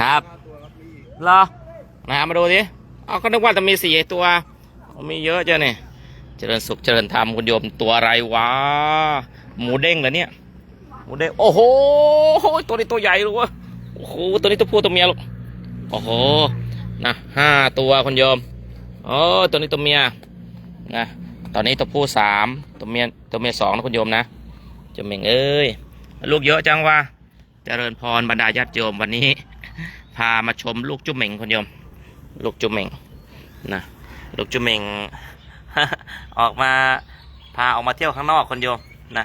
ครับตัวครับมีอีกเหรอนเอามาดูดิเอาก็นึกว่าจะมีสี่ตัว มีเยอะเจ้ะเนี่ยเจริญสุขเจริญธรรมคุณโยมตัวอะไรวะหมูเด้งเหรอเนี่ยหมูเด้งโอ้โหตัวนี้ตัวใหญ่เลยวะโอ้โหตัวนี้ตัวผู้ตัวเมียลูกโอ้โหนะห้าตัวคุณโยมโอ้ตัวนี้ตัวเมียนะตอนนี้ตัวผู้สามตัวเมียตัวเมียสองนะคุณโยมนะจะเม่งเอ้ยลูกเยอะจังวะเจริญพรบรรดาญาติโยมวันนี้ พามาชมลูกจุ๋มเหม่งคุณโยม ลูกจุ๋มเหม่งนะลูกจุ๋มเหม่งออกมาพาออกมาเที่ยวข้างนอกคุณโยมนะ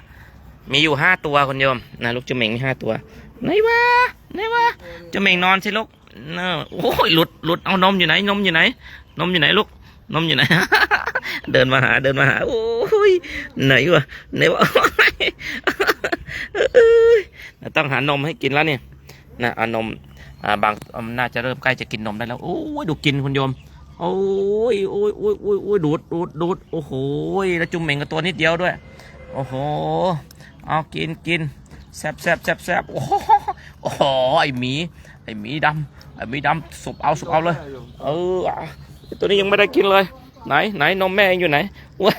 มีอยู่ห้าตัวคุณโยมนะลูกจุ๋มเหม่งมีห้าตัวไหนวะไหนวะจุ๋มเหม่งนอนสิลูกเนอะโอ้ยหลุดหลุดเอานมอยู่ไหนนมอยู่ไหน นมอยู่ไหนลูกนมอยู่ไหน เดินมาหาเดินมาหาโอ้ยไหนวะไหนวะต้องหานมให้กินแล้วเนี่ยนะเอานม อ่าบางน่าจะเริ่มใกล้จะกินนมได้แล้วโอ้ยดูกินคุณโยมโอ้ยโอ้ยโอ้ยโอ้ยโอ้ยดูดดูดดูดโอ้โหแล้วจุ่มเหม่งกับตัวนิดเดียวด้วย โอ้โหเอากินกินแซบแซบแซบแซบโอ้โหโอ้โหไอหมีไอหมีดำไอหมีดำสุบเอาสุบเอาเลยเออตัวนี้ยังไม่ได้กินเลย ไหนไหนนมแม่อยู่ไหนว้า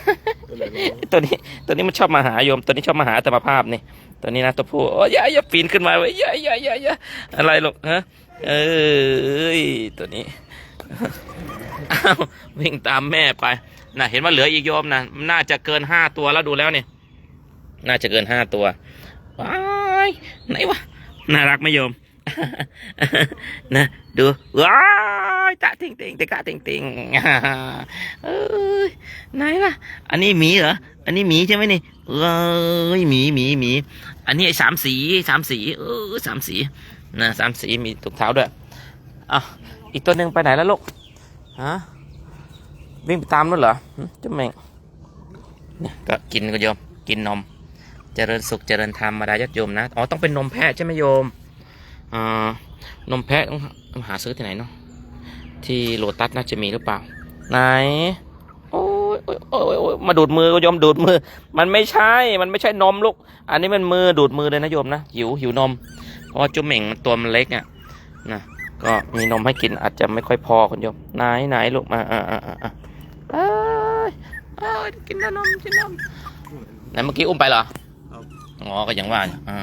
ตัวนี้ตัวนี้มันชอบมาหาโยม ตัวนี้ชอบมาหาธรรมภาพนี่ ตัวนี้นะตัวผู้โอ้ยอย่าอย่าปีนขึ้นมาเว้ยอย่าอย่าอย่าอย่าอะไรหรอกฮะเอ้ยตัวนี้อ้าววิ่งตามแม่ไปน่ะเห็นว่าเหลืออีกโยมนะน่าจะเกินห้าตัวแล้วดูแล้วเนี่ยน่าจะเกินห้าตัวว้ายไหนวะน่ารักไหมโยม นะดูว้ายตะติงติงตะกะติงติงเอ้ยไหนล่ะ อันนี้หมีเหรออันนี้หมีใช่ไหมนี่เอ้ยหมีหมีหมีอันนี้ไอ้สามสีสามสีเออสามสีนะสามสีมีถุงเท้าด้วยอะอีกตัวหนึ่งไปไหนแล้วลูกฮะวิ่งไปตามนู่นเหรอจ้าแม่งก็กินก็โยมกินนม เจริญสุขเจริญธรรมมาดาญาติโยมนะอ๋อต้องเป็นนมแพะใช่ไหมโยม นมแพะต้องหาต้องหาซื้อที่ไหนเนาะที่โลตัสน่าจะมีหรือเปล่า ไหนโอ้ยโอ้ยโอ้ยโอ้ยมาดูดมือก็โยมดูดมือ มันไม่ใช่มันไม่ใช่นมลูก อันนี้มันมือดูดมือเลยนะโยมนะหิวหิวนมเพราะว่าจุ๊มเหม่งมันตัวมันเล็กอะนะก็มีนมให้กินอาจจะไม่ค่อยพอคุณโยมไหนไหนลูกมาอ่าอ่าอ่าอ่าเอ้ยเอ้ยกินนมกินนมไหนเมื่อกี้อุ้มไปเหรอครับอ๋อก็ยังว่าอยู่อ่า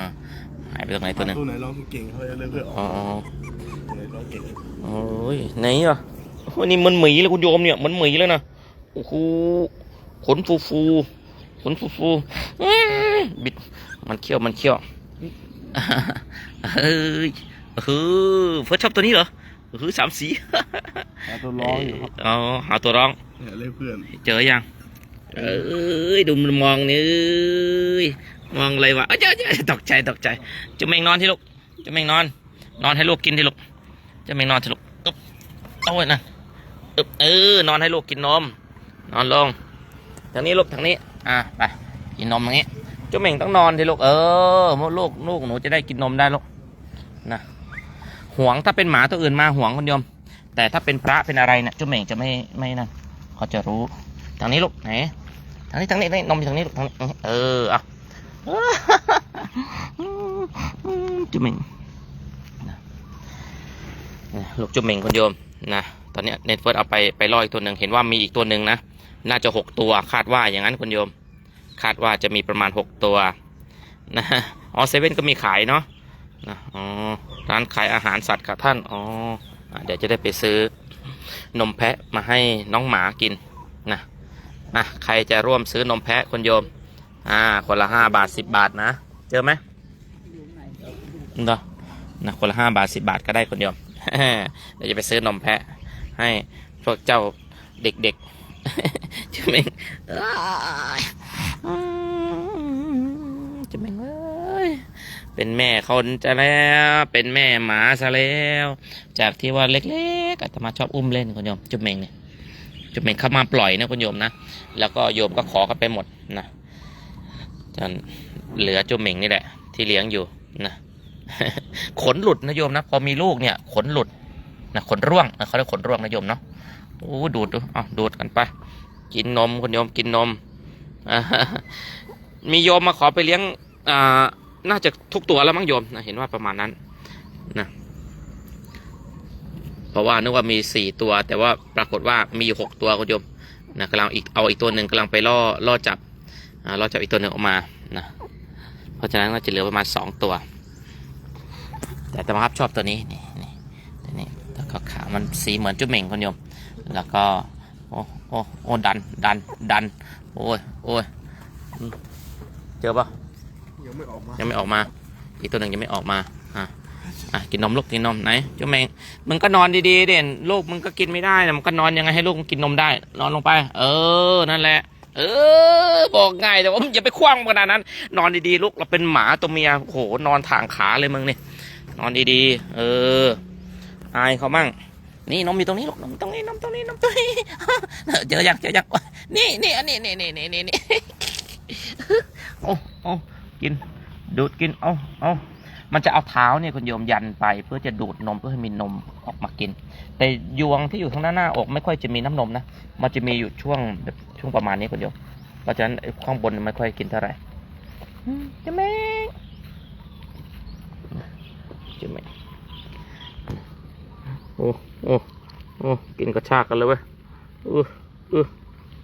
หายไปตรงไหนตัวหนึงตัวไหนร้องเก่งเขาจะเลือกเพื่อออ๋ออกตัวไหนร้องเก่งโอ้ยไหนอะโอ้ยนี่มันหมีเลยคุณโยมเนี่ยมันหมีเลยนะโอ้โหขนฟูฟูๆขนฟูฟูๆอื้อบิดมันเขี้ยวมันเขี้ยวเฮ้ยเฮ้ยเฟิร์สชอบตัวนี้เหรอเฮ้ยสามสีหาตัวร้องอยู่ครับอ๋อหาตัวร้องเนี่ยเลือกเพื่อนเจอยังเอ้ยดูมันมองนี่เอ้ย มองอะไรวะเอ้ยเจ้เจ้าตกใจตกใจจะแม่งนอนที่ลูกจะแม่งนอน นอนให้ลูกกินที่ลูกจะแม่งนอนที่ลูกอึ๊บเอาไว้นั่นอึ๊บเออนอนให้ลูกกินนม นอนลงทางนี้ลูกทางนี้ อะไปกินนมอย่างนี้เจ้าเม่งต้องนอนที่ลูกเออมดลูกลูกหนูจะได้กินนมได้ลูกนะห่วงถ้าเป็นหมาตัวอื่นมาห่วงคนโยม แต่ถ้าเป็นพระเป็นอะไรเนี่ยเจ้าเม่งจะไม่ไม่นั่นเขาจะรู้ทางนี้ลูกไหนทางนี้ทางนี้นี่นมอยู่ทางนี้ลูกทางนี้เออเอา จุเมงลูกจุ๊บเมงคุณโยมนะตอนนี้เน็ตเฟิร์สเอาไปไปล่ออีกตัวหนึ่งเห็นว่ามีอีกตัวหนึ่งนะ น่าจะหกตัวคาดว่าอย่างนั้นคุณโยม คาดว่าจะมีประมาณหกตัวนะอ๋อเซเว่นก็มีขายเนาะนะอ๋อร้านขายอาหารสัตว์กับท่านอ๋อเดี๋ยวจะได้ไปซื้อนมแพะมาให้น้องหมากินนะนะใครจะร่วมซื้อนมแพะคุณโยม อ่า คนละห้าบาทสิบบาทนะ เจอไหมเนาะนะคนละห้าบาทสิบบาทก็ได้คนเดียวเดี๋ยวจะไปซื้อนมแพะ ให้พวกเจ้าเด็กๆจะไม่อ้ายอืมจะไม่เอ้ยเป็นแม่คนจะแล้ว เป็นแม่หมาซะแล้ว จากที่ว่าเล็กๆอาตมาชอบอุ้มเล่นคุณโยมจุ๊บเมงเนี่ยจุ๊บเมงเข้ามาปล่อยนะคุณโยมนะแล้วก็โยมก็ขอกันไปหมดนะ จนเหลือจุ่มเหม่งนี่แหละ ที่เลี้ยงอยู่นะขนหลุดนะโยมนะ พอมีลูกเนี่ย ขนหลุดนะขนร่วงนะเขาเรียกขนร่วงนะโยมเนาะโอ้ดูดดูเอาดูดกันไป กินนมคุณโยมกินนมมีโยมมาขอไปเลี้ยงอ่าน่าจะทุกตัวแล้วมั้งโยมนะเห็นว่าประมาณนั้นนะเพราะว่านึกว่ามีสี่ตัว แต่ว่าปรากฏว่ามีหกตัวคุณโยมนะกำลังอีกเอาอีกตัวหนึ่งกำลังไปล่อล่อจับ อ่าล่อจับอีกตัวหนึ่งออกมานะเพราะฉะนั้นก็จะเหลือประมาณสองตัว แต่ธรรมภาพชอบตัวนี้นี่นี่ตัวนี้แล้วก็ขามันสีเหมือนจุ๊บเหม่งคุณโยม แล้วก็โอ้โอ้โอ้ดันดันดันโอ้ยโอ้ยอืมเจอปะยังไม่ออกมายังไม่ออกมา อีกตัวหนึ่งยังไม่ออกมาอะอะกินนมลูกกินนมไหนเจ้าแมงมึงก็นอนดีๆเด่นลูกมึงก็กินไม่ได้นะมันก็นอนยังไงให้ลูกมันกินนมได้นอนลงไป เออนั่นแหละ เออ บอกง่ายแต่ว่ามึงอย่าไปคว้างขนาดนั้น นอนดีๆลูกเราเป็นหมาตัวเมียโอ้โหนอนถ่างขาเลยมึงเนี่ยนอนดีๆ เออ อายเขามั่ง นี่นมมีตรงนี้ลูกนมตรงนี้นมตรงนี้นมตรงนี้เจอยังเจอยังนี่นี่อันนี้นี่นี่นี่นี่นี่โอ้โอ้กิน ดูดกิน เอาเอามันจะเอาเท้าเนี่ยคุณโยมยันไป เพื่อจะดูดนมเพื่อให้มีนมออกมากิน แต่ยวงที่อยู่ทางหน้าหน้าอกไม่ค่อยจะมีน้ำนมนะ มันจะมีอยู่ช่วงแบบ ช่วงประมาณนี้คุณโยมเพราะฉะนั้นไอ้ข้างบนไม่ค่อยกินเท่าไหร่อืมเจะแม่งเจะแม่งโอ้โอ้โอ้กินกระชากกันเลยเว้ยเออเออ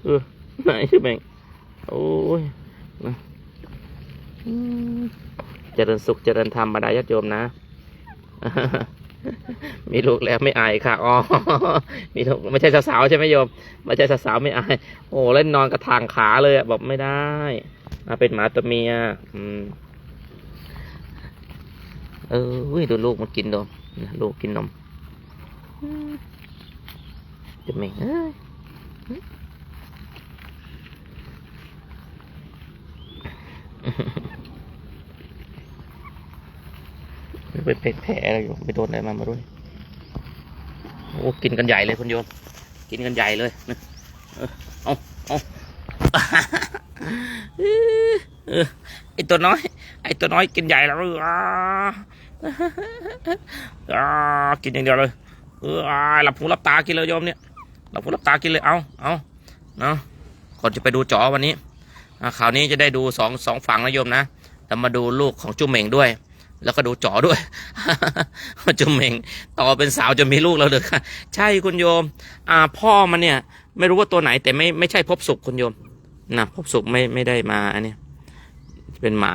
เออไหนเจะแม่งโอ้ยอืมเจริญสุขเจริญธรรมบรรดาญาติโยมนะ มีลูกแล้วไม่อายค่ะ อ๋อ มีลูกไม่ใช่สาวๆใช่ไหมโยม ไม่ใช่สาวๆไม่อาย โอ้เล่นนอนกระทางขาเลยอะบอกไม่ได้มาเป็นหมาตัวเมีย อืม เออดูลูกมันกินนมลูกกินนมจะไม่เอ้ยเป็น เป็นแผลอะไรอยู่ไปโดนอะไรมามาด้วยโอ้กินกันใหญ่เลยคุณโยม กินกันใหญ่เลยนะเออเอาเอาไอตัวน้อย ไอตัวน้อยกินใหญ่แล้วอ่ากินอย่างเดียวเลยเออหลับหูหลับตากินเลยโยมเนี่ยหลับหูหลับตากินเลยเอาเอาเนาะก่อนจะไปดูจอวันนี้อ่าข่าวนี้จะได้ดูสองสองฝั่งนะโยมนะแล้วมาดูลูกของจุ้มเหม่งด้วย แล้วก็ดูจอด้วยจุมเหม่งต่อเป็นสาวจะมีลูกแล้วเลยค่ะ ใช่คุณโยม อ่าพ่อมันเนี่ย ไม่รู้ว่าตัวไหนแต่ไม่ไม่ใช่พบสุขคุณโยมนะพบสุขไม่ไม่ได้มาอันนี้เป็นหมา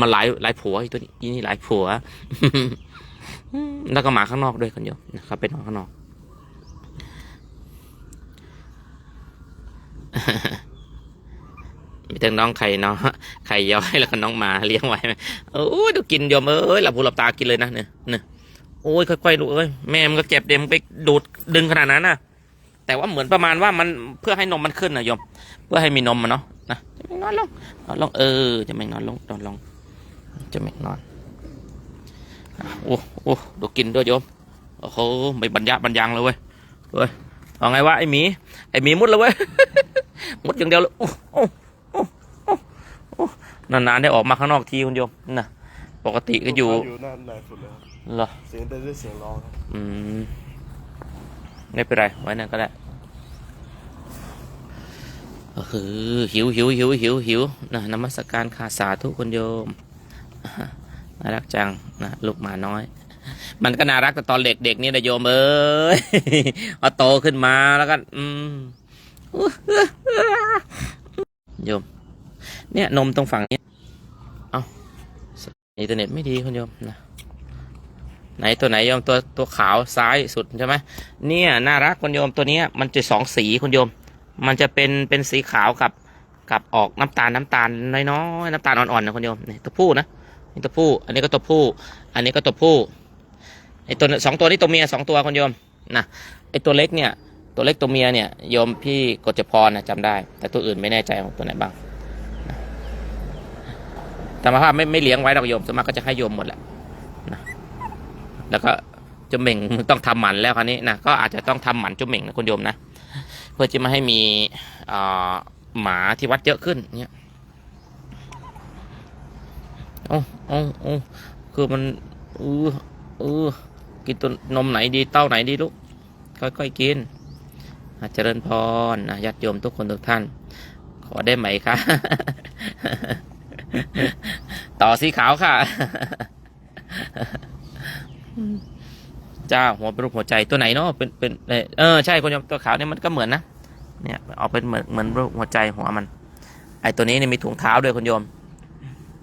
มาหลายหลายผัวอีตัวนี้นี่หลายผัว แล้วก็หมาข้างนอกด้วยคุณโยมนะครับเป็นหมาข้างนอก มีทั้งน้องไข่เนาะไข่ย้อยแล้วก็น้องหมาเลี้ยงไว้โอ้ยดูกินโยมเอ้ยหลับหูหลับตากินเลยนะเนี่ยเนี่ยโอ้ยค่อยๆดูเอ้ยแม่มันก็เจ็บเดมไปดูดดึงขนาดนั้นนะแต่ว่าเหมือนประมาณว่ามันเพื่อให้นมมันขึ้นนะยม เพื่อให้มีนมมันเนาะนะจะไม่นอนลงนอนลงเออ จะไม่นอนลงนอนลง จะไม่นอนโอ้โอ้ดูกินด้วยโยมโอ้โหไม่บรรยะบรรยังเลยเว้ยเว้ยเอาไงวะไอหมีไอหมีมุดเลยเว้ยมุดอย่างเดียวเลยโอ้โอ้ นานๆได้ออกมาข้างนอกทีคุณโยมนะปกติก็อยู่อยู่หน้าในสุดเลยครับเหรอเสียงได้ด้วยเสียงร้องครับอืมไม่เป็นไรไว้นั่นก็ได้ก็คือหิวหิวหิวหิวหิวนะนมัสการขาสาธุคุณโยมน่ารักจังนะลูกหมาน้อย มันก็น่ารักแต่ตอนเด็กเด็กๆนี่นะโยมเอ้ยพอโตขึ้นมาแล้วก็อืมโยม เนี่ยนมตรงฝั่งนี้เอาอินเทอร์เน็ตไม่ดีคุณโยมนะไหนตัวไหนโยมตัวตัวขาวซ้ายสุดใช่ไหมเนี่ยน่ารักคุณโยมตัวเนี้ยมันจะสองสีคุณโยม มันจะเป็นเป็นสีขาวกับกับออกน้ำตาลน้ำตาลน้อยๆน้ำตาลอ่อนๆนะคุณโยมนี่ตัวผู้นะนี่ตัวผู้ อันนี้ก็ตัวผู้ อันนี้ก็ตัวผู้ไอตัวสองตัวนี้ตัวเมียสองตัวคุณโยมนะไอตัวเล็กเนี่ยตัวเล็กตัวเมียเนี่ยโยมพี่กฎจพรนะจำได้ แต่ตัวอื่นไม่แน่ใจของตัวไหนบ้าง ธรรมภาพไม่ไม่เลี้ยงไว้ดอกโยมสวนมากก็จะให้โยมหมดแหละนะแล้วก็จุมเหม่งต้องทำหมันแล้วคราวนี้นะก็อาจจะต้องทำหมันจุมเหม่งนะคุณโยมนะเพื่อจะไมาให้มีอหมาที่วัดเยอะขึ้นเนี่ยโอ้โอ้โอ้คือมันเออเออกินตัวนมไหนดีเต้าไหนดีลูกค่อยๆกินอะเจริญพรนะญาติโยมทุกคนทุกท่าน ขอได้ไหมคะ ต่อสีขาวค่ะ จ้าหัวเป็นรูปหัวใจตัวไหนเนาะเป็นเป็นเออใช่คุณโยมตัวขาวเนี่ยมันก็เหมือนนะเนี่ยเอาเป็นเหมือนเหมือนรูปหัวใจหัวมัน ไอตัวนี้เนี่ยมีถุงเท้าด้วยคุณโยม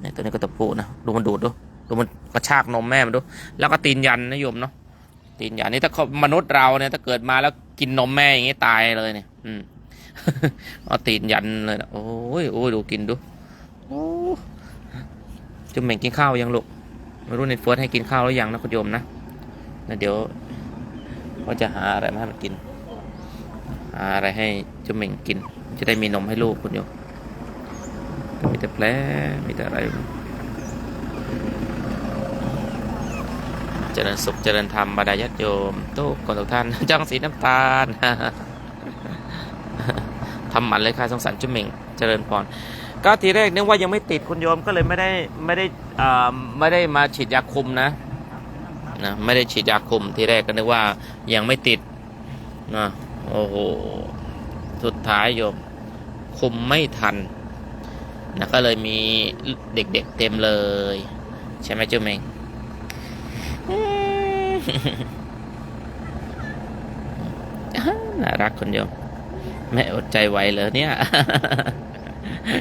เนี่ยตัวนี้ก็ตัวผู้นะดูมันดูดดูดูมันกระชากนมแม่มันดู แล้วก็ตีนยันนะโยมเนาะตีนยันนี่ถ้าเขามนุษย์เราเนี่ยถ้าเกิดมาแล้วกินนมแม่อย่างงี้ตายเลยเนี่ย อืมเอาตีนยันเลยนะโอ้ยโอ้ยดูกินดูโอ้ จุ่มเหม่งกินข้าวยังลูกไม่รู้ในเฟิร์สให้กินข้าวหรือยังนะคุณโยมนะนะเดี๋ยวเขาจะหาอะไรมาให้มันกิน หาอะไรให้จุ่มเหม่งกิน จะได้มีนมให้ลูกคุณโยมก็มีแต่แผลมีแต่อะไรเจริญสุขเจริญธรรมบรรดาญาติโยมทุกคนทุกท่านจังสีน้ำตาลทำหมันเลยค่ะสงสารจุ๋มเหม่งเจริญพร ก็ทีแรกนึกว่ายังไม่ติดคุณโยมก็เลยไม่ได้ไม่ได้ไม่ได้มาฉีดยาคุมนะนะไม่ได้ฉีดยาคุมทีแรกก็นึกว่ายังไม่ติดนะโอ้โหสุดท้ายโยมคุมไม่ทันนะก็เลยมีเด็กๆเต็มเลย ใช่ไหมจุ๋มเมงน่ารักคนเดียว แม่อดใจไหวเหรอเนี่ย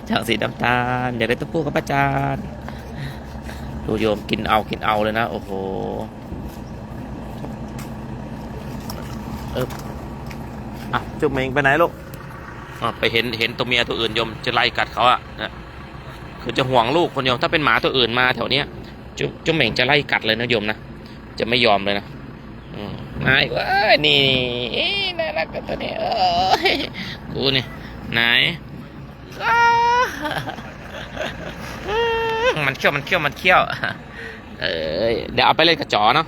ช่างสีน้ำตาลอยากได้ตุ๊ปูกับอาจารย์ดูโยมกินเอากินเอาเลยนะ โอ้โหเอออะจุ๊บเมงไปไหนลูกอะไปเห็นเห็นตัวเมียตัวอื่นโยมจะไล่กัดเขาอะนะคือจะห่วงลูกคนโยมถ้าเป็นหมาตัวอื่นมาแถวเนี้ยจุ๊บจุ๊บเมงจะไล่กัดเลยนะโยมนะจะไม่ยอมเลยนะอืมนายเว้ยนี่เอ๊ะน่ารักกับตัวนี้เอ้ยกูนี่ไหนอ้า มันเขี้ยวมันเขี้ยวมันเขี้ยว เอ้ยเดี๋ยวเอาไปเล่นกระจอเนาะ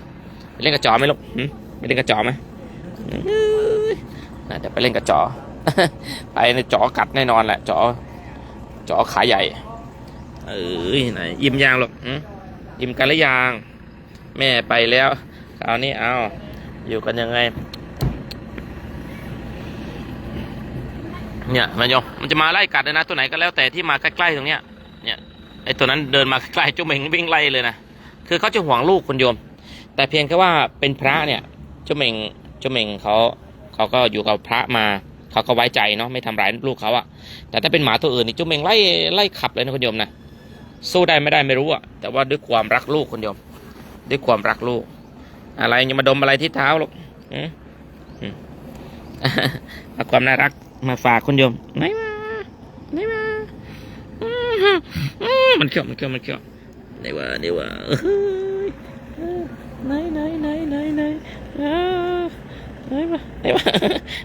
ไปเล่นกระจอไหมลูกไปเล่นกระจอไหมเดี๋ยวไปเล่นกระจอ ไปในจอกัดแน่นอนแหละจอ จอขาใหญ่ เอ้ยไหนยิ้มยางลูกยิ้มกันหรือยัง แม่ไปแล้วคราวนี้เอา อยู่กันยังไง เนี่ยมันโยมมันจะมาไล่กัดเลยนะตัวไหนก็แล้วแต่ที่มาใกล้ๆตรงเนี้ยเนี่ยไอตัวนั้นเดินมาใกล้ๆเจ้าเม่งวิ่งไล่เลยนะคือเขาจะห่วงลูกคนโยม แต่เพียงแค่ว่าเป็นพระเนี่ยเจ้าเม่งเจ้าเม่งเขาเขาก็อยู่กับพระมาเขาก็ไว้ใจเนาะไม่ทำร้ายลูกเขาอะแต่ถ้าเป็นหมาตัวอื่นนี่เจ้าเม่งไล่ไล่ขับเลยนะคนโยมนะสู้ได้ไม่ได้ไม่รู้อะแต่ว่าด้วยความรักลูกคนโยม ด้วยความรักลูก อะไรอย่ามาดมอะไรที่เท้าลูกอืมอืมความน่ารัก มาฝากคุณโยมไหนมาไหนมาอืมันเขียวมันเขียวมันเขี้ยวไหนวะไหนวะเอ้ยเอ้ยไหนไหนไหนไหนไหนเอ้ยไหนมาไหนวะ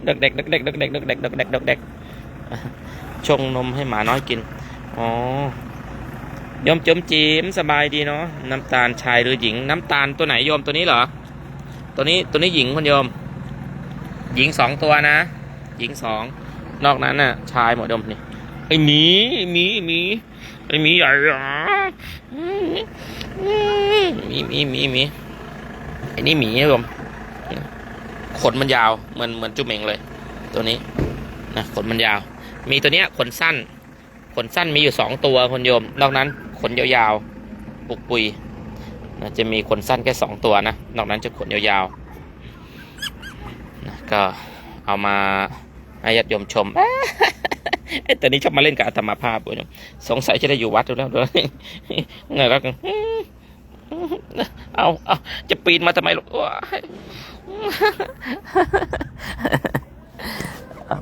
ดกเด็กดกเด็กดกเด็กดกเด็กดกเด็กดกเด็กชงนมให้หมาน้อยกินอ๋อยมจมจีมสบายดีเนาะน้ำตาลชายหรือหญิง น้ำตาลตัวไหนโยมตัวนี้เหรอ ตัวนี้ตัวนี้หญิงคุณโยม หญิงสองตัวนะ หญิงสอง นอกนั้นน่ะ ชายหมดดมนี่ไอหมีหมีหมีไอหมีใหญ่อะหมีหมีหมีหมีไอนี่หมีนะโยมขนมันยาวเหมือนเหมือนจุ๊บเหม่งเลย ตัวนี้นะขนมันยาว มีตัวเนี้ยขนสั้น ขนสั้นมีอยู่สองตัวคนโยม นอกนั้น ขนยาวๆปุกปุยนะจะมีขนสั้นแค่สองตัวนะนอกนั้นจะขนยาวๆนะก็เอามา ให้ญาติโยมชมไอ้ตัวนี้ชอบมาเล่นกับอาตมาภาพโยมสงสัยจะได้อยู่วัดดูแล้วด้วยไงรักเอาเอาจะปีนมาทำไมลูก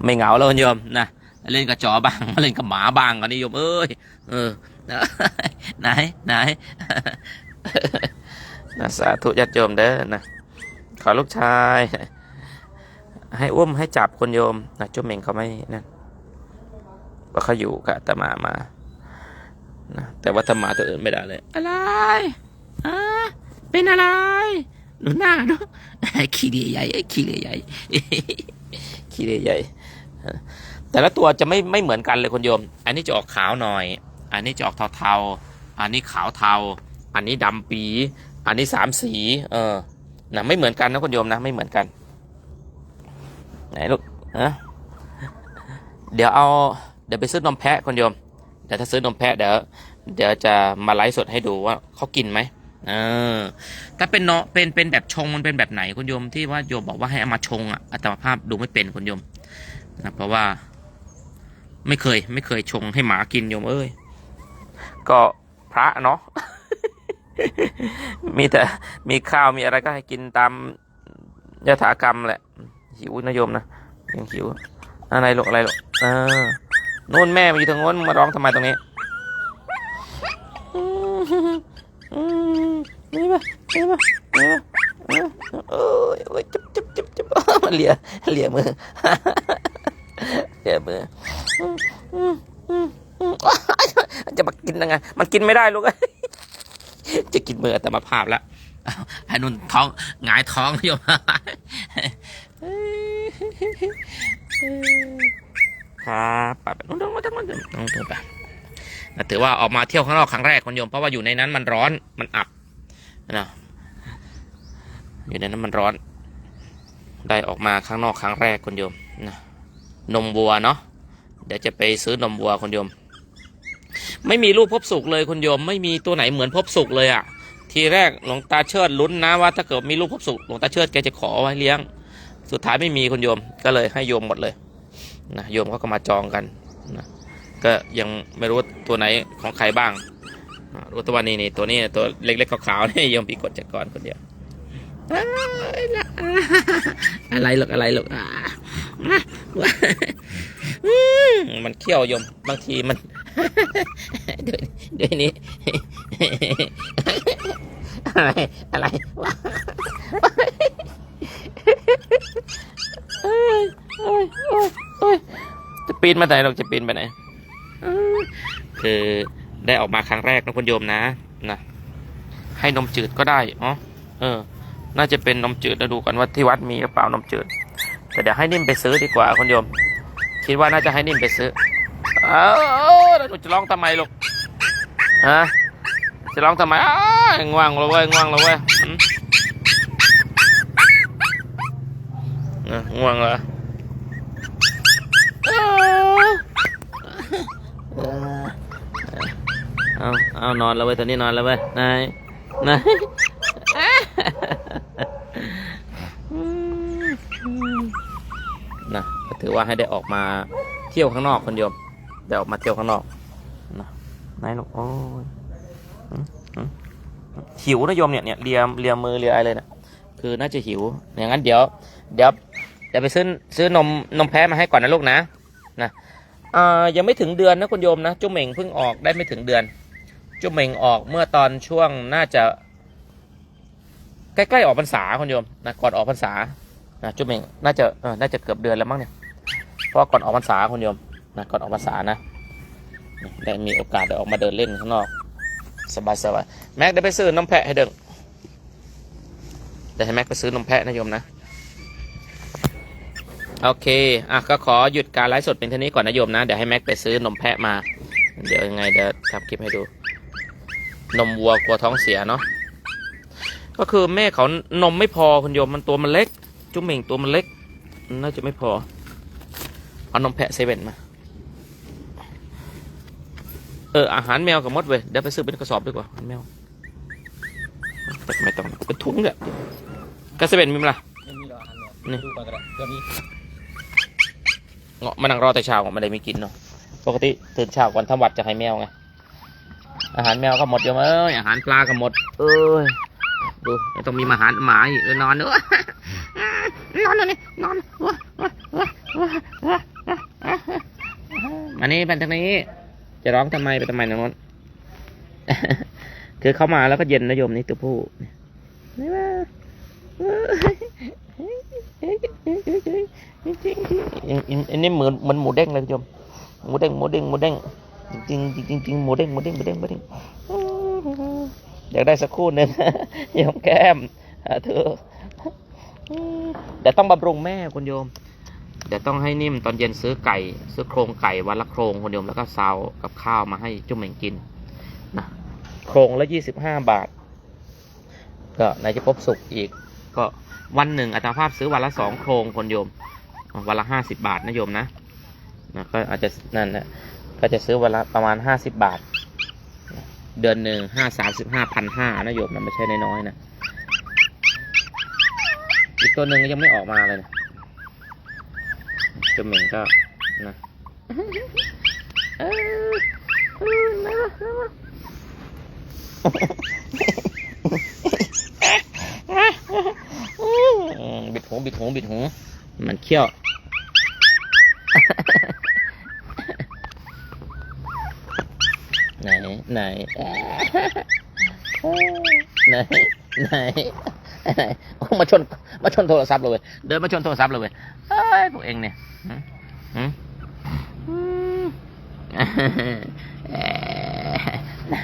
ไม่เหงาแล้วโยมนะเล่นกับจอบ้างเล่นกับหมาบ้างกันนี่โยมเอ้ยเออไหนไหนนะสาธุญาติโยมเด้อนะขอลูกชาย ให้อุ้มให้จับคนโยมนะจุ๊มเองเขาไม่นั่นว่าเขาอยู่กับอาตมามานะแต่ว่าธรรมาตัวอื่นไม่ได้เลย อะไรอ่าเป็นอะไรหนูหน้าเนาะขี้เดียใหญ่ขี้เดียใหญ่ขี้เดียใหญ่แต่ละตัวจะไม่ไม่เหมือนกันเลยคนโยม อันนี้จะออกขาวหน่อย อันนี้จะออกเทาๆ อันนี้ขาวเทา อันนี้ดำปี อันนี้สามสี เออนะไม่เหมือนกันนะคนโยมนะ ไม่เหมือนกัน ไหนลูกฮะเดี๋ยวเอาเดี๋ยวไปซื้อนมแพะคนโยมเดี๋ยวถ้าซื้อนมแพะเดี๋ยวเดี๋ยวจะมาไลฟ์สดให้ดูว่าเขากินไหมเออถ้าเป็นเนาะเป็นเป็นแบบชงมันเป็นแบบไหนคุณโยมที่ว่าโยมบอกว่าให้เอามาชงอะอาตมาภาพดูไม่เป็นคุณโยมนะเพราะว่า ไม่เคย ไม่เคยชงให้หมากินโยมเอ้ยก็พระเนาะมีแต่มีข้าวมีอะไรก็ให้กินตามยถากรรมแหละ หิวนะโยมนะยังหิวอะไรหรอกอะไรหรอกเออนู่นแม่มาอยู่ทางโน้นมาร้องทำไมตรงนี้นี่ปะนี่ปะนี่ปะนี่ปะโอ้ยโอ้ยจุ๊บจุ๊บจุ๊บจุ๊บมันเลียเลียมือเลียมืออืมอืมอืมอืมจะมากินยังไง มันกินไม่ได้ลูกจะกินมือแต่มาภาพแล้วอ้าวให้นุ่นท้องหงายท้องโยม ครับไปไปนู่นนู่นนู่นนู่นนู่นนู่นไปถือว่าออกมาเที่ยวข้างนอกครั้งแรกคุณโยมเพราะว่าอยู่ในนั้นมันร้อนมันอับนะอยู่ในนั้นมันร้อน ได้ออกมาข้างนอกครั้งแรกคุณโยมนะนมวัวเนาะเดี๋ยวจะไปซื้อนมวัวคุณโยม ไม่มีรูปพบสุกเลยคุณโยม ไม่มีตัวไหนเหมือนพบสุกเลยอะ่ะทีแรกหลวงตาเชิดลุ้นนะว่าถ้าเกิดมีรูปพบสุกหลวงตาเชิดแกจะขอไว้เลี้ยง สุดท้ายไม่มีคุณโยมก็เลยให้โยมหมดเลยนะโยมเขาก็มาจองกันนะก็ยังไม่รู้ตัวไหนของใครบ้างรู้ตัวนี้นี่ตัวนี้ตัวเล็กๆขาวๆนี่โยมปีกดจักรก่อนคนเดียวอะไรหรอกอะไรหรอกมันเขี้ยวยมบางทีมันด้วยด้วยนี้อะไรอะไร เอ้ยเอ้ยเอ้ยเอ้ยจะปีนมาไหนเราจะปีนไปไหนเอ้ยคือได้ออกมาครั้งแรกนะคุณโยมนะนะให้นมจืดก็ได้อ๋อเออ น่าจะเป็นนมจืดแล้วดูกันว่าที่วัดมีหรือเปล่านมจืด แต่เดี๋ยวให้นิ่มไปซื้อดีกว่าคุณโยม คิดว่าน่าจะให้นิ่มไปซื้อเออแล้วหนูจะร้องทำไมลูกฮะจะร้องทำไมอ้ายง่วงแล้วเว้ยง่วงแล้วเว้ยหืมเออ ง่วงเหรอเออเอาเอานอนแล้วเว้ยตอนนี้นอนแล้วเว้ยนายนายนะก็ถือว่าให้ได้ออกมาเที่ยวข้างนอกคนเดียวได้ออกมาเที่ยวข้างนอกนะนายลูกโอ้ยหืมหืมหิวนะโยมเนี่ยเนี่ยเลียมเลียมือเลียอะไรเนี่ยคือน่าจะหิวอย่างนั้นเดี๋ยวเดี๋ยว เดี๋ยวไปซื้อซื้อนมนมแพ้มาให้ก่อนนะลูกนะนะยังไม่ถึงเดือนนะคุณโยมนะจุ๋มเหม่งเพิ่งออกได้ไม่ถึงเดือน จุ๋มเหม่งออกเมื่อตอนช่วงน่าจะ ใกล้ๆออกพรรษาคุณโยมนะก่อนออกพรรษานะจุ๋มเหม่งน่าจะเออน่าจะเกือบเดือนแล้วมั้งเนี่ยเพราะก่อนออกพรรษาคุณโยมนะก่อนออกพรรษานะได้มีโอกาสได้ออกมาเดินเล่นข้างนอกสบายสบายแม็กได้ไปซื้อนมแพะให้เดิงเดี๋ยวให้แม็กไปซื้อนมแพะนะโยมนะ โอเค อะ ก็ขอหยุดการไลฟ์สดเป็นเท่านี้ก่อนนะโยมนะ เดี๋ยวให้แม็กไปซื้อนมแพะมา เดี๋ยวยังไงเดี๋ยวทำคลิปให้ดู นมวัวกลัวท้องเสียเนาะ ก็คือแม่เขานมไม่พอคุณโยมมันตัวมันเล็ก จุ๊มเหม่งตัวมันเล็ก น่าจะไม่พอ เอานมแพะเซเว่นมา เออ อาหารแมวกับมดเว้ย เดี๋ยวไปซื้อเป็นกระสอบดีกว่าอาหารแมวแต่ไม่ต้องเป็นถุงเนี่ยกระเซเว่นมีมั้ยล่ะไม่มีหรอกอันนี่เดียวดูก่อนก็ได้เพื่อมี เงาะมานั่งรอแต่เช้าไม่ได้มีกินเนาะปกติตื่นเช้าก่อนทำวัดจะให้แมวไงอาหารแมวก็หมดโยมเอ้ยอาหารปลาก็หมด เอ้ยดูต้องมีอาหารหมาอีกเอนอนเนอะนอนเลยนอนมานี่เป็นทางนี้ จะร้องทำไมไปทำไมนางนนคือเข้ามาแล้วก็เย็นนะโยมนี่ตัวผู้นี่ว่ายังยัง อันนี้เหมือนเหมือนหมูเด้งเลยโยมหมูเด้งหมูเด้งหมูเด้งจริงจริงจริงหมูเด้งหมูเด้งหมูเด้งหมูเด้งอยากได้สักคู่หนึ่งโยมแก้มเธอเดี๋ยวต้องบำรุงแม่คุณโยมเดี๋ยวต้องให้นิ่มตอนเย็นซื้อไก่ ซื้อโครงไก่วันละโครงคุณโยมแล้วก็ซาวกับข้าวมาให้จุ่มเหม่งกินนะโครงละยี่สิบห้าบาท ก็ไหนจะพบสุกอีก ก็วันหนึ่งอัตราภาพซื้อวันละสองโครงคนโยม วันละห้าสิบาทนะโยมนะนะก็อาจจะนั่นแหละก็จะซื้อวันละประมาณห้าสิบบาท เดือนหนึ่งห้าสามสิบห้าพันห้านะโยมนะไม่ใช่น้อยๆนะอีกตัวหนึ่งยังไม่ออกมาเลยนะเจ้าเหม่งก็นะเออเออไหนวะไหนวะอืมบิดหูบิดหูบิดหูมันเขี้ยว ไหน ไหน ไหน ไหน ไหนมาชน มาชนโทรศัพท์เลยเว้ยเดินมาชนโทรศัพท์เลยเว้ยเอ้ยพวกเองเนี่ยไหน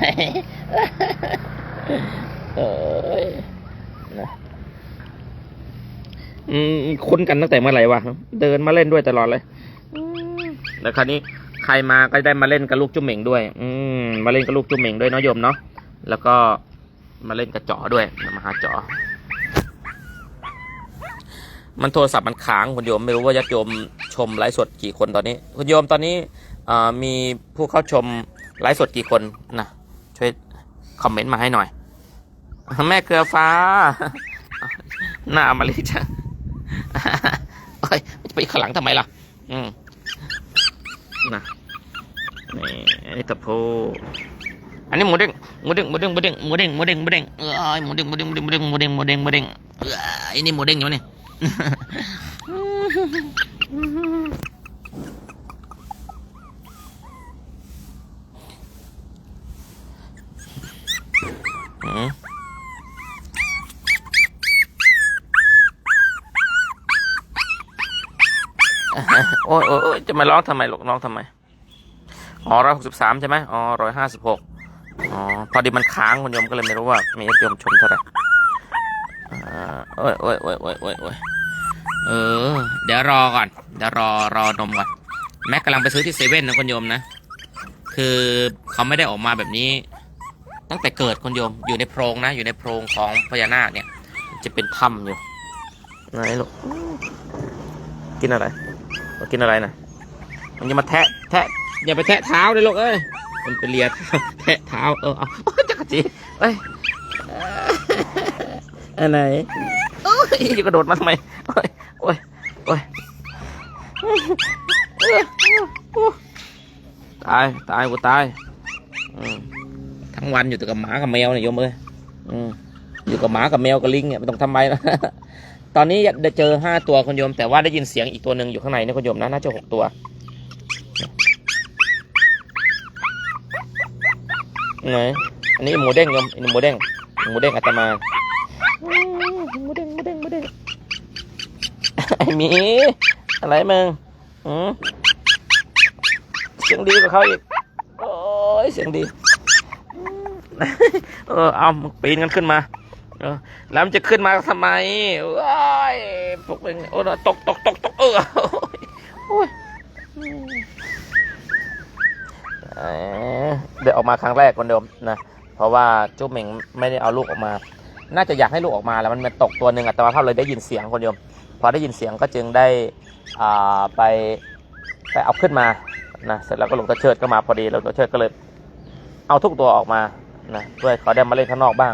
เอ้ยนะอืมคุ้นกันตั้งแต่เมื่อไหร่วะ เดินมาเล่นด้วยตลอดเลย แล้วคราวนี้ใครมาก็ได้มาเล่นกับลูกจุ๋มเหม่งด้วย อืมมาเล่นกับลูกจุ๋มเหม่งด้วยเนาะโยมเนาะแล้วก็มาเล่นกับจ๋อด้วยมาหาจ๋อมันโทรศัพท์มันค้างคุณโยมไม่รู้ว่าญาติโยมชมไลฟ์สดกี่คนตอนนี้คุณโยมตอนนี้มีผู้เข้าชมไลฟ์สดกี่คนนะช่วยคอมเมนต์มาให้หน่อย แม่เกลือฟ้า หน้ามาเลยจังเอ้ยจะไปข้างหลังทำไมล่ะ อืม นะนี่อันนี้ตะโพอันนี้หมูเด้งหมูเด้งหมูเด้งหมูเด้งหมูเด้งหมูเด้งหมูเด้งเออหมูเด้งหมูเด้งหมูเด้งหมูเด้งหมูเด้งหมูเด้งเออไอ้นี่หมูเด้งอยู่นี่โอ้ยโอ้ย จะมาร้องทำไมลูกร้องทำไมอ๋อร้อยหกสิบสามใช่ไหมอ๋อร้อยห้าสิบหกอ๋อพอดีมันค้างคุณโยมก็เลยไม่รู้ว่า มีโยมชมเท่าไหร่โอ้ยโอ้ยโอ้ยโอ้ยโอ้ยโอ้ยเออ เดี๋ยวรอก่อน เดี๋ยวรอรอนมก่อน แม็กกำลังไปซื้อที่เซเว่นนะคุณโยมนะ คือเขาไม่ได้ออกมาแบบนี้ ตั้งแต่เกิดคุณโยม อยู่ในโพรงนะ อยู่ในโพรงของพญานาคเนี่ย จะเป็นถ้ำอยู่ ไหนลูก กินอะไร กินอะไรนะ มันจะมาแทะแทะอย่าไปแทะเท้าเลยลูกเอ้ยมันไปเลียเท้าแทะเท้าเออเอาโอ้ยจักรจีเอ้ยอันไหนโอ้ยอย่ากระโดดมาทำไมโอ้ยโอ้ยโอ้ยตายตายกูตายอืมทั้งวันอยู่แต่กับหมากับแมวเนี่ยโยมเอ้ยอืมอยู่กับหมากับแมวกับลิงเนี่ยไม่ต้องทำไมนะตอนนี้ได้เจอห้าตัวคุณโยม แต่ว่าได้ยินเสียงอีกตัวหนึ่งอยู่ข้างในนะคุณโยมนะน่าจะหกตัว ไหนอันนี้หมูเด้งโยมอันนี้หมูเด้งหมูเด้งอาตมาอืมหมูเด้งหมูเด้งหมูเด้งไอ้หมีอะไรมึงอืมเสียงดีกว่าเขาอีกโอ้ยเสียงดีอืมเออเอามึงปีนกันขึ้นมาเออแล้วมันจะขึ้นมาทำไมว้ายพวกมึงโอ้ยตกตกตกตกเออโอ้ยอืม เดี๋ยวออกมาครั้งแรกคนเดิมนะเพราะว่าจุ๊บเหม่งไม่ได้เอาลูกออกมา น่าจะอยากให้ลูกออกมาแล้วมันมันตกตัวหนึ่งอัตมาภาพเลยได้ยินเสียงคนเดิมพอได้ยินเสียงก็จึงได้อ่าไปไปเอาขึ้นมานะเสร็จแล้วก็หลวงตาเชิดก็มาพอดีแล้วหลวงตาเชิดก็เลยเอาทุกตัวออกมานะเพื่อเขาได้มาเล่นข้างนอกบ้าง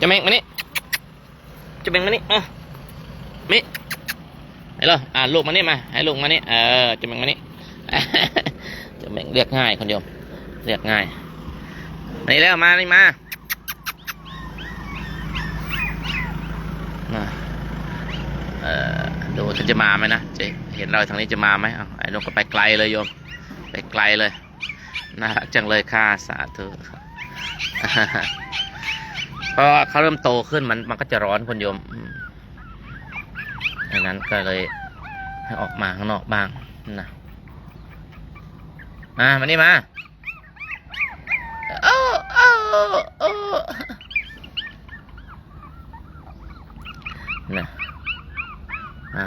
จะเมงมานี่จะเมงมานี่อะมิให้เลยอ่าลูกมานี่มา ให้ลูกมานี่เออจะเมงมานี่จะเมงเรียกง่ายคนเดียวเรียกง่ายนี่แล้วมานี่มานะเออดูฉันจะมาไหมนะจะเห็นเราทางนี้จะมาไหมเอาไอ้นกก็ไปไกลเลยโยม ไปไกลเลยน่ารักจังเลยค่ะสาธุ เพราะว่าเขาเริ่มโตขึ้นมันมันก็จะร้อนคนโยมอืมดังนั้นก็เลยให้ออกมาข้างนอกบ้างนะมามานี่มาโอ้โอ้โอ้น่ะอะ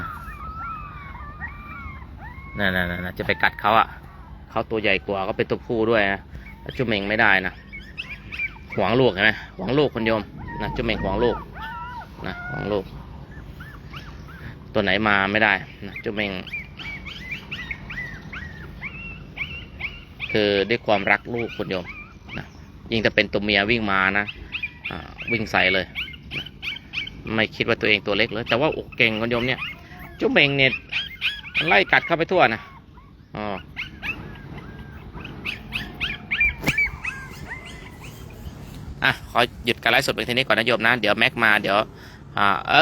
น่ะน่ะน่ะน่ะจะไปกัดเขาอะเขาตัวใหญ่กว่าก็เป็นตัวผู้ด้วยนะจุ่มเมงไม่ได้นะ หวงลูกเห็นไหมหวงลูกคุณโยมนะจุ่มเมงหวงลูกนะหวงลูก ตัวไหนมาไม่ได้นะจุ่มเมงคือด้วยความรักลูกคุณโยมนะยิ่งถ้าเป็นตัวเมียวิ่งมานะอ่าวิ่งใส่เลยนะไม่คิดว่าตัวเองตัวเล็กเลย แต่ว่าอ้เก่งคุณโยมเนี่ยจุ่มเมงเนี่ยไล่กัดเข้าไปทั่วนะอ๋อ อะขอหยุดการไลฟ์สดเพียงเท่านี้ก่อนนะโยมนะ เดี๋ยวแม็กมาเดี๋ยวอ่าเอ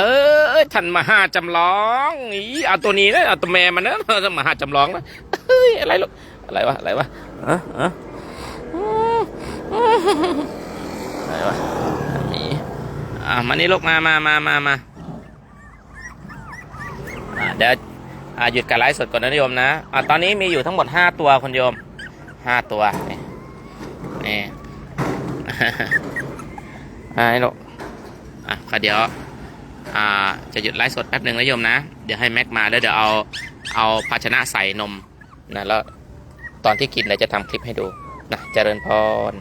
อท่านมหาจำลองอีเอาตัวนี้นะเอาตัวแม่มันนะท่านมหาจำลองนะเฮ้ยอะไรลูกอะไรวะอะไรวะเอะอะอะไรวะมีอ่ามานี่ลูกมามามามามาอ่าเดี๋ยวอ่าหยุดการไลฟ์สดก่อนนะโยมนะอ่าตอนนี้มีอยู่ทั้งหมดห้าตัวคุณโยมห้าตัวนี่นี่ อ่าให้ลูกอะก็เดี๋ยว อ่า จะหยุดไลฟ์สดแป๊บหนึ่งนะโยมนะ เดี๋ยวให้แม็กมาแล้วเดี๋ยวเอา เอาภาชนะใส่นมนะแล้วตอนที่กินเดี๋ยวจะทำคลิปให้ดูนะเจริญพร